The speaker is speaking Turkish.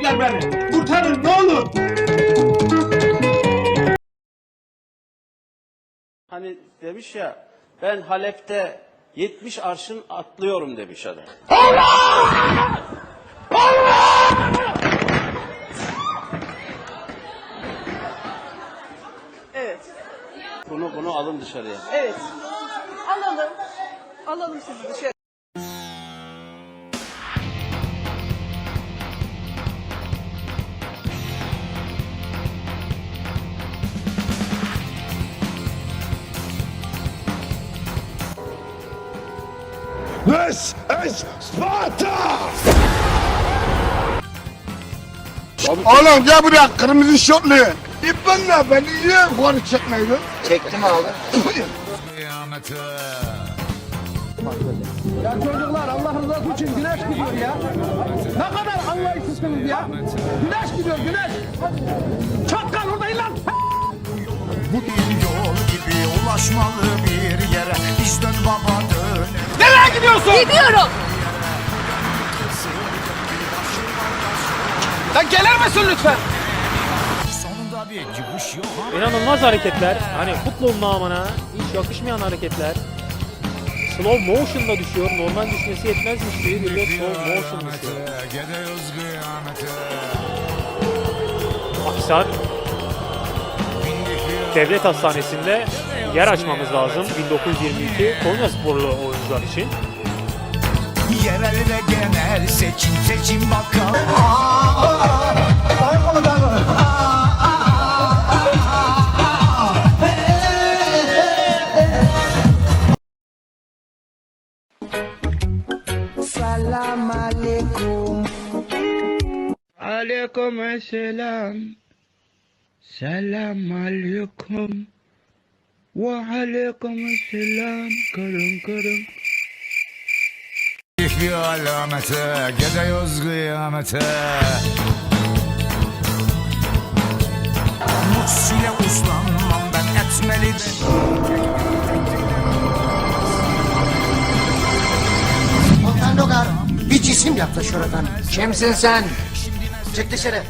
beni. Kurtarın ne olur. Hani demiş ya ben Halep'te 70 arşın atlıyorum demiş adam. Evet. Bunu bunu alın dışarıya. Evet. Alalım. Alalım sizi dışarı. This is Sparta! Oğlum gel buraya kırmızı şortlu. İpinle beni niye yukarı çekmedin? Çektim abi. Ya çocuklar Allah rızası için güneş gidiyor ya. Ne kadar anlayışsızsınız ya. Güneş gidiyor güneş. Çakkal oradayım lan. Bu yol gibi ulaşmalı bir yere Biz dön baba gidiyorsun? Gidiyorum. Lan gelir misin lütfen? Sonunda bir çıkış yok ama İnanılmaz hareketler. Hani futbolun namına hiç yakışmayan hareketler. Slow motion'da düşüyor. Normal düşmesi yetmezmiş gibi bir de slow motion düşüyor. Akhisar Devlet Hastanesi'nde yer açmamız lazım. 1922 Konya sporlu oyuncular için. Genel seçim seçim bakalım Aleyküm selam. Selam aleyküm. Ve aleyküm selam. Kırın kırın. Bir alamete Gidiyoruz kıyamete Mutsile uslanmam ben etmeli Ondan Logar bir cisim yaptı şuradan. Kimsin sen? Çık dışarı.